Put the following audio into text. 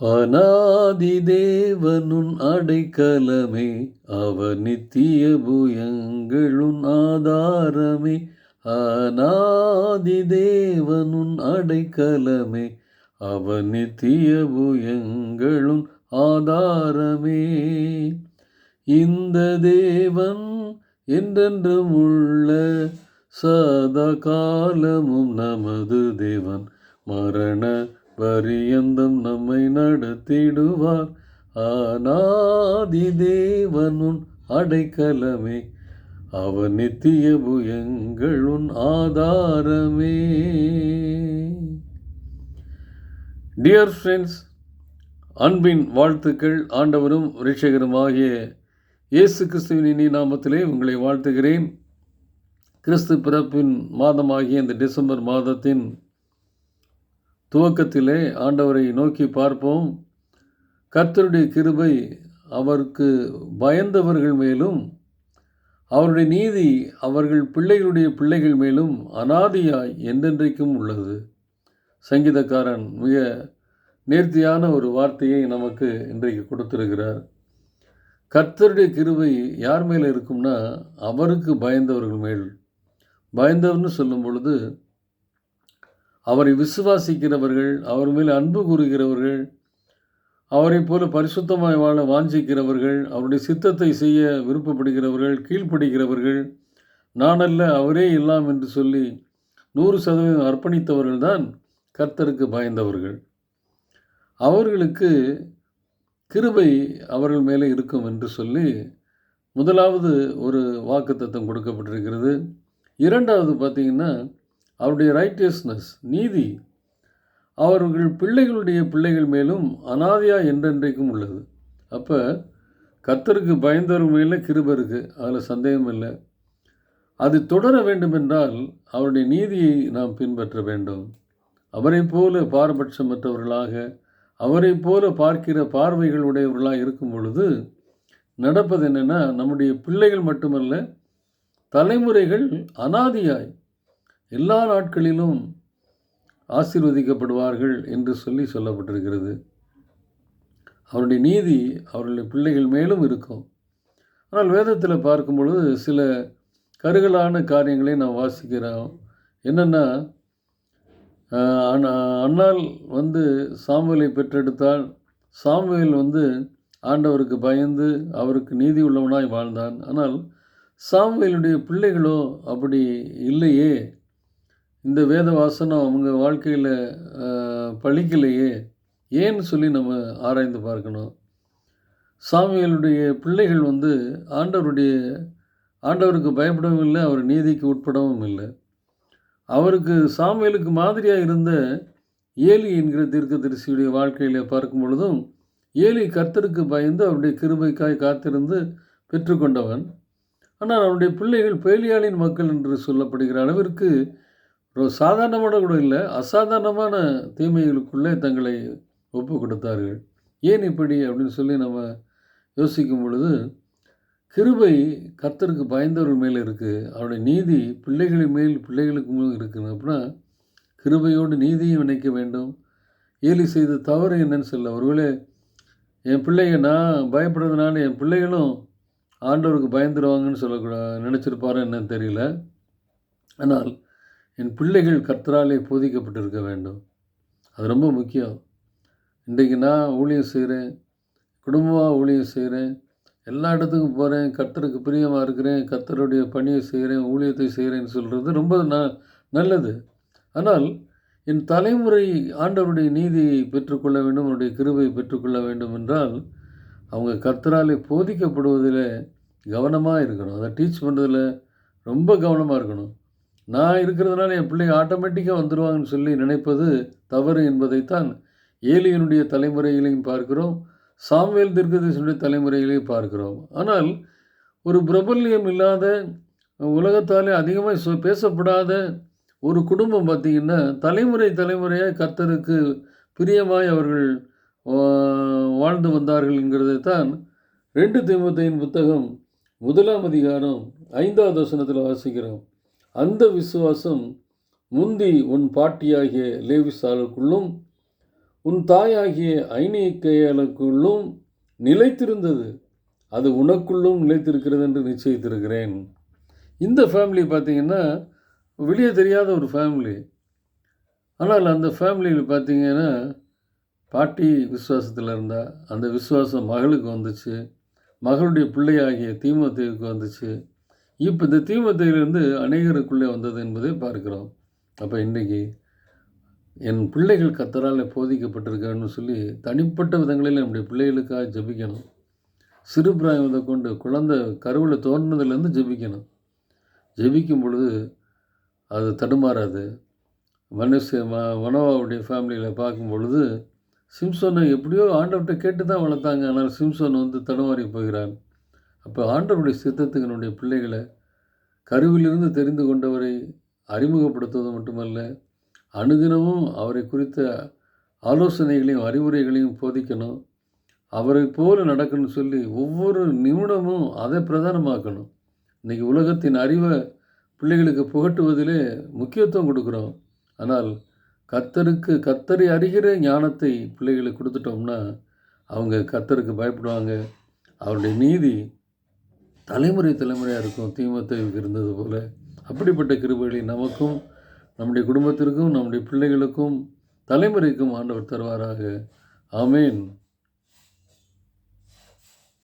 அநாதி தேவனுன் அடைக்கலமே அவர் நித்திய புயங்களுன் ஆதாரமே. அநாதி தேவனுன் அடைக்கலமே அவர் நித்திய புயங்களுன் ஆதாரமே. இந்த தேவன் என்றென்றும் உள்ள சதா காலமும் நமது தேவன் மரண பரியந்தம் நம்மை நடத்திடுவார். ஆனாதி தேவனுன் அடைக்கலமே அவன் நித்திய புயங்களுன் ஆதாரமே. டியர் ஃப்ரெண்ட்ஸ் அன்பின் வாழ்த்துக்கள். ஆண்டவரும் ரிஷகருமாகிய இயேசு கிறிஸ்துவின் இனி நாமத்திலே உங்களை வாழ்த்துகிறேன். கிறிஸ்து பிறப்பின் மாதமாகிய இந்த டிசம்பர் மாதத்தின் துவக்கத்திலே ஆண்டவரை நோக்கி பார்ப்போம். கர்த்தருடைய கிருபை அவருக்கு பயந்தவர்கள் மேலும் அவருடைய நீதி அவர்கள் பிள்ளைகளுடைய பிள்ளைகள் மேலும் அனாதியாய் என்றென்றைக்கும் உள்ளது. சங்கீதக்காரன் மிக நேர்த்தியான ஒரு வார்த்தையை நமக்கு இன்றைக்கு கொடுத்திருக்கிறார். கர்த்தருடைய கிருபை யார் மேலே இருக்கும்னா அவருக்கு பயந்தவர்கள் மேல். பயந்தவர்னு சொல்லும் பொழுது அவரை விசுவாசிக்கிறவர்கள் அவர் மேல் அன்பு கூறுகிறவர்கள் அவரை போல பரிசுத்தமாய் வாழ வாஞ்சிக்கிறவர்கள் அவருடைய சித்தத்தை செய்ய விருப்பப்படுகிறவர்கள் கீழ்ப்படுகிறவர்கள் நானல்ல அவரே எல்லாம் என்று சொல்லி நூறு சதவீதம் அர்ப்பணித்தவர்கள் தான் கர்த்தருக்கு பயந்தவர்கள். அவர்களுக்கு கிருபை அவர்கள் மேலே இருக்கும் என்று சொல்லி முதலாவது ஒரு வாக்குத்தத்தம் கொடுக்கப்பட்டிருக்கிறது. இரண்டாவது பார்த்திங்கன்னா அவருடைய ரைட்டியஸ்னஸ் நீதி அவர்கள் பிள்ளைகளுடைய பிள்ளைகள் மேலும் அனாதியா என்றென்றைக்கும் உள்ளது. அப்போ கத்தருக்கு பயந்தவர்கள் மேலே கிருப இருக்குது அதில் சந்தேகம் இல்லை. அது தொடர வேண்டுமென்றால் அவருடைய நீதியை நாம் பின்பற்ற வேண்டும். அவரை போல பாரபட்சமற்றவர்களாக அவரை போல பார்க்கிற பார்வைகள் உடையவர்களாக இருக்கும் பொழுது நடப்பது என்னென்னா நம்முடைய பிள்ளைகள் மட்டுமல்ல தலைமுறைகள் அனாதியாய் எல்லா நாட்களிலும் ஆசீர்வதிக்கப்படுவார்கள் என்று சொல்லி சொல்லப்பட்டிருக்கிறது. அவருடைய நீதி அவருடைய பிள்ளைகள் மேலும் இருக்கும். ஆனால் வேதத்தில் பார்க்கும் பொழுது சில கருகலான காரியங்களை நாம் வாசிக்கிறோம். என்னென்னா அண்ணால் வந்து சாமுவேலை பெற்றெடுத்தால் சாமுவேல் வந்து ஆண்டவருக்கு பயந்து அவருக்கு நீதி உள்ளவனாய் வாழ்ந்தான். ஆனால் சாமுவேலுடைய பிள்ளைகளோ அப்படி இல்லையே. இந்த வேத வாசனம் அவங்க வாழ்க்கையில் பழிக்கலையே ஏன்னு சொல்லி நம்ம ஆராய்ந்து பார்க்கணும். சாமியலுடைய பிள்ளைகள் வந்து ஆண்டவருடைய ஆண்டவருக்கு பயப்படவும் இல்லை அவர் நீதிக்கு உட்படவும் இல்லை. அவருக்கு சாமியலுக்கு மாதிரியாக இருந்த ஏலி என்கிற தீர்க்க தரிசியுடைய வாழ்க்கையில் பார்க்கும் பொழுதும் ஏலி கர்த்தருக்கு பயந்து அவருடைய கிருபைக்காய் காத்திருந்து பெற்றுக்கொண்டவன். ஆனால் அவருடைய பிள்ளைகள் பேலியாளின் மக்கள் என்று சொல்லப்படுகிற அளவிற்கு ஒரு சாதாரணமான கூட இல்லை அசாதாரணமான தீமைகளுக்குள்ளே தங்களை ஒப்பு கொடுத்தார்கள். ஏன் இப்படி அப்படின்னு சொல்லி நம்ம யோசிக்கும் பொழுது கிருபை கர்த்தருக்கு பயந்தவர்கள் மேலே இருக்குது அவருடைய நீதி பிள்ளைகளின் மேல் பிள்ளைகளுக்கு மேல் இருக்குது அப்படின்னா கிருபையோடு நீதியும் இணைக்க வேண்டும். ஏலி செய்த தவறு என்னன்னு சொல்ல ஒருவேளை என் பிள்ளைங்க நான் பயப்படுறதுனால என் பிள்ளைகளும் ஆண்டவருக்கு பயந்துருவாங்கன்னு சொல்லக்கூடாது நினச்சிருப்பாரு என்னன்னு தெரியல. ஆனால் என் பிள்ளைகள் கர்த்தராலே போதிக்கப்பட்டிருக்க வேண்டும். அது ரொம்ப முக்கியம். இன்றைக்கு நான் ஊழியம் செய்கிறேன் குடும்பமாக ஊழியம் செய்கிறேன் எல்லா இடத்துக்கும் போகிறேன் கர்த்தருக்கு பிரியமாக இருக்கிறேன் கர்த்தருடைய பணியை செய்கிறேன் ஊழியத்தை செய்கிறேன்னு சொல்கிறது ரொம்ப ந நல்லது. ஆனால் என் தலைமுறை ஆண்டவருடைய நீதியை பெற்றுக்கொள்ள வேண்டும் அவருடைய கிருபை பெற்றுக்கொள்ள வேண்டும் என்றால் அவங்க கர்த்தராலே போதிக்கப்படுவதில் கவனமாக இருக்கணும். அதை டீச் பண்ணுறதில் ரொம்ப கவனமாக இருக்கணும். நான் இருக்கிறதுனால என் பிள்ளை ஆட்டோமேட்டிக்காக வந்துடுவாங்கன்னு சொல்லி நினைப்பது தவறு என்பதைத்தான் ஏலியனுடைய தலைமுறைகளையும் பார்க்கிறோம் சாம்வேல் தீர்க்கதரிசனுடைய தலைமுறைகளையும் பார்க்கிறோம். ஆனால் ஒரு பிரபல்யம் இல்லாத உலகத்தாலே அதிகமாக சொ பேசப்படாத ஒரு குடும்பம் பார்த்திங்கன்னா தலைமுறை தலைமுறையாக கர்த்தருக்கு பிரியமாய் அவர்கள் வாழ்ந்து வந்தார்கள் என்கிறதை தான் ரெண்டு திமுத்தையின் புத்தகம் முதலாம் அதிகாரம் ஐந்தாவது வசனத்தில் வாசிக்கிறோம். அந்த விசுவாசம் முந்தி உன் பாட்டியாகிய லேவிசாலுக்குள்ளும் உன் தாயாகிய ஐநீக்கையலுக்குள்ளும் நிலைத்திருந்தது. அது உனக்குள்ளும் நிலைத்திருக்கிறது என்று நிச்சயித்திருக்கிறேன். இந்த ஃபேமிலி பார்த்திங்கன்னா வெளியே தெரியாத ஒரு ஃபேமிலி ஆனால் அந்த ஃபேமிலியில் பார்த்திங்கன்னா பாட்டி விசுவாசத்தில் இருந்தால் அந்த விசுவாசம் மகளுக்கு வந்துச்சு. மகளுடைய பிள்ளையாகிய தீமோத்தேயுக்கு வந்துச்சு. இப்போ இந்த தீமோத்தேயிலிருந்து அநேகருக்குள்ளே வந்தது என்பதை பார்க்கிறோம். அப்போ இன்றைக்கி என் பிள்ளைகள் கத்தரால் போதிக்கப்பட்டிருக்கான்னு சொல்லி தனிப்பட்ட விதங்களில் நம்முடைய பிள்ளைகளுக்காக ஜெபிக்கணும். சிறு பிராயம் கொண்டு குழந்தை கருவில் தோன்றினதுலேருந்து ஜெபிக்கணும். ஜபிக்கும் பொழுது அது தடுமாறாது. மனுஷ ம மனோவாவுடைய ஃபேமிலியில் பார்க்கும் பொழுது சிம்சோனை எப்படியோ ஆண்டவர்கிட்ட கேட்டு தான் வளர்த்தாங்க. ஆனால் சிம்சோன் வந்து தடுமாறி போகிறான். அப்போ ஆண்டவருடைய சித்தத்துக்கு பிள்ளைகளை கருவிலிருந்து தெரிந்து கொண்டவரை அறிமுகப்படுத்துவது மட்டுமல்ல அனுதினமும் அவரை குறித்த ஆலோசனைகளையும் அறிவுரைகளையும் போதிக்கணும். அவரை போல நடக்கணும்னு சொல்லி ஒவ்வொரு நிமிடமும் அதை பிரதானமாக்கணும். இன்றைக்கி உலகத்தின் அறிவை பிள்ளைகளுக்கு புகட்டுவதிலே முக்கியத்துவம் கொடுக்குறோம். ஆனால் கத்தருக்கு கத்தரை அறிகிற ஞானத்தை பிள்ளைகளுக்கு கொடுத்துட்டோம்னா அவங்க கத்தருக்கு பயப்படுவாங்க. அவருடைய நீதி தலைமுறை தலைமுறையாக இருக்கும். தீமத்தைக்கு இருந்தது போல். அப்படிப்பட்ட கிருபைகளை நமக்கும் நம்முடைய குடும்பத்திற்கும் நம்முடைய பிள்ளைகளுக்கும் தலைமுறைக்கும் ஆண்டவர் தருவாராக. ஆமேன்.